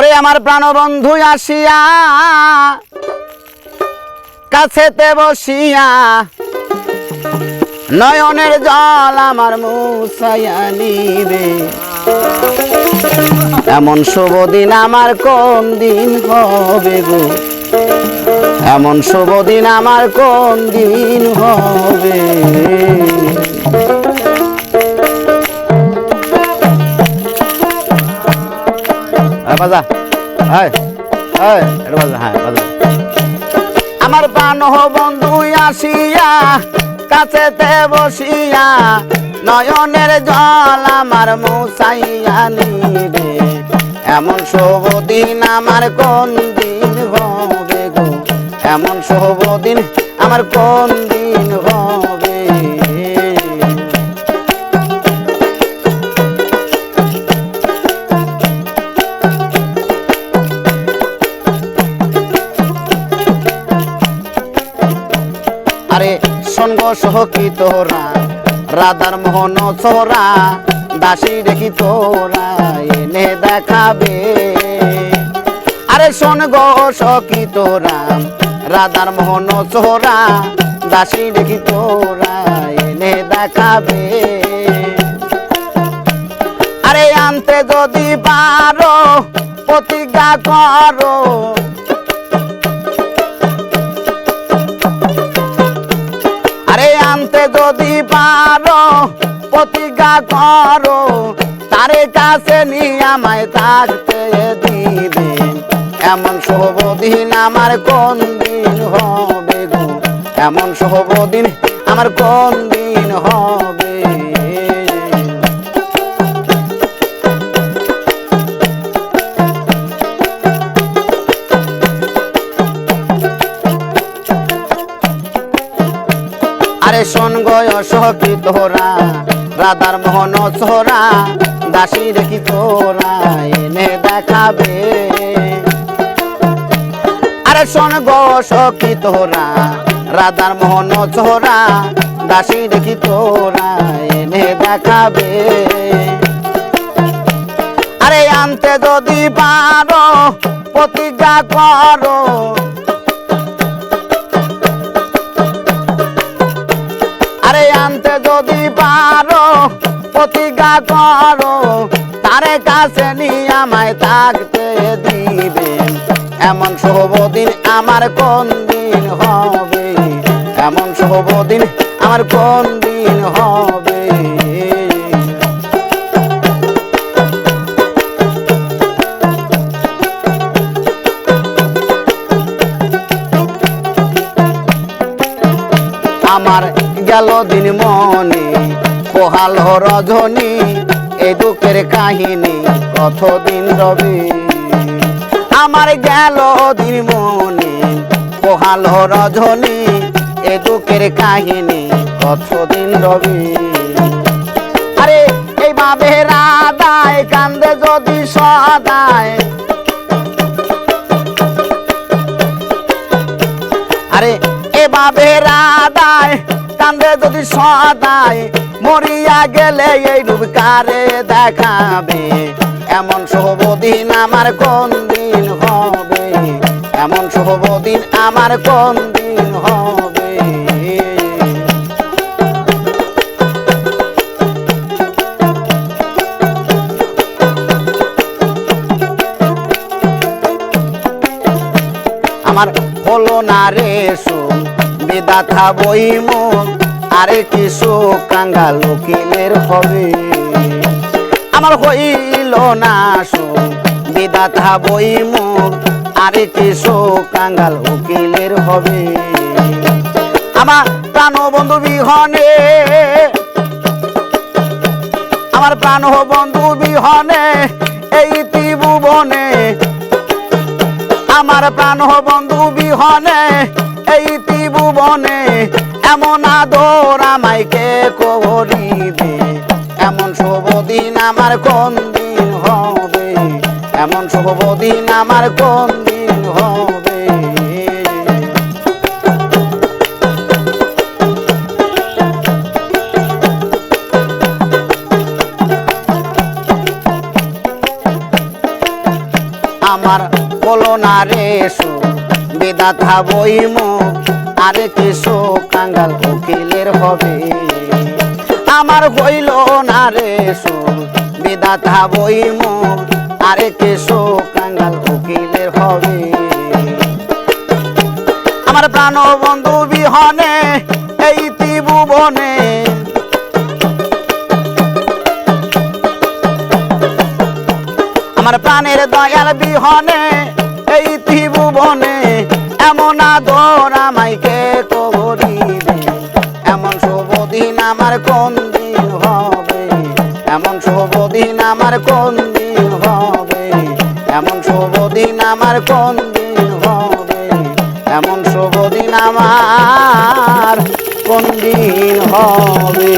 ওরে আমার প্রাণবন্ধু আসিয়া কাছেতে বসিয়া নয়নের জল আমার মুসাইয়া নিবে। এমন শুভ দিন আমার কোন দিন হবে গো? এমন শুভ দিন আমার কোন দিন হবে? বাজা। হ্যাঁ হ্যাঁ বাজা হ্যাঁ বাজা। আমার প্রাণ বন্ধু আসিয়া, কাছেতে বসিয়া, নয়নের জল আমার মুসাইয়া নিবে। এমন শুভ দিন আমার কোন দিন হবে গো? এমন শুভ দিন আমার কোন আরে সঙ্গ সহকি তোরা, রাধার মোহন ছোরা দাসী দেখি তোরা, এনে দেখাবে। আরে সঙ্গ সখী তোরা, রাধার মোহন ছোরা দাসী দেখি তোরা, এনে দেখাবে। আরে আনতে যদি পারো, প্রতিজ্ঞা করো প্রতিজ্ঞা করো, তারে কাছে নিয়ে আমায় থাকতে দিবে। এমন শুভদিন আমার কোন দিন হবে গো? এমন শুভদিন আমার কোন দিন হবে শোন গয় সখী তোরা রাধার মোহন ছোরা দাসী দেখি তোরা, এনে দেখাবে। আরে শোন গো সখী তোরা রাধার মোহন ছোরা দাসী দেখি তোরা, এনে দেখাবে। আরে আনতে যদি পারো, প্রতিজ্ঞা করো আনতে যদি পারো, প্রতিজ্ঞা করো, তারে কাছে নিয়ে আমায় থাকতে দিবে। এমন শুভ দিন আমার কোন দিন হবে? এমন শুভ দিন আমার কোন দিন হবে? গেল দিন মনে পোহাল রজনী এই দুঃখের কাহিনী কতদিন রবে? আমার গেল দিন মনে পোহাল রজনী এই দুঃখের কাহিনী কতদিন রবে? আরে, এই বাবে রাধায় কান্দে যদি সদায়। আরে এভাবে রাধায় কান্দে যদি সদায় মরিয়া গেলে এই রূপ কারে দেখাবে। এমন শুভ দিন আমার কোন দিন হবে? এমন শুভ দিন আমার কোন দিন হবে? আমার হলো না রে সুখ বিদাথা বই মুখ আরে কি সুখ কাঙ্গাল উকিলের হবে। আমার হইল না সুখ বিদাথা বই মুখ আরে কি সুখ কাঙ্গাল উকিলের হবে। আমার প্রাণ বন্ধু বিহনে, আমার প্রাণ বন্ধু বিহনে, এই ত্রিভুবনে। আমার প্রাণ বন্ধু বিহনে এই ত্রিভুবনে এমন আদর আমাইকে করিবে? এমন শুভ দিন আমার কোন দিন হবে? এমন শুভ দিন আমার কোন দিন হবে? আমার হলো না রে সু, বিদাথা বইম আরে কিছু কাঙ্গাল উকিলের হবে? আমার হইল না রে সু বিদাথা বইম আরে কিছু কাঙ্গাল উকিলের হবে? আমার প্রাণ বন্ধু বিহনে, এই ত্রিভুবনে। আমার প্রাণের দয়াল বিহনে, এই ত্রিভুবনে, এমন আদর আমার কোন দিন হবে? এমন শুভ দিন আমার কোন দিন হবে? এমন শুভ দিন আমার কোন দিন হবে? এমন শুভ দিন আমার কোন দিন হবে?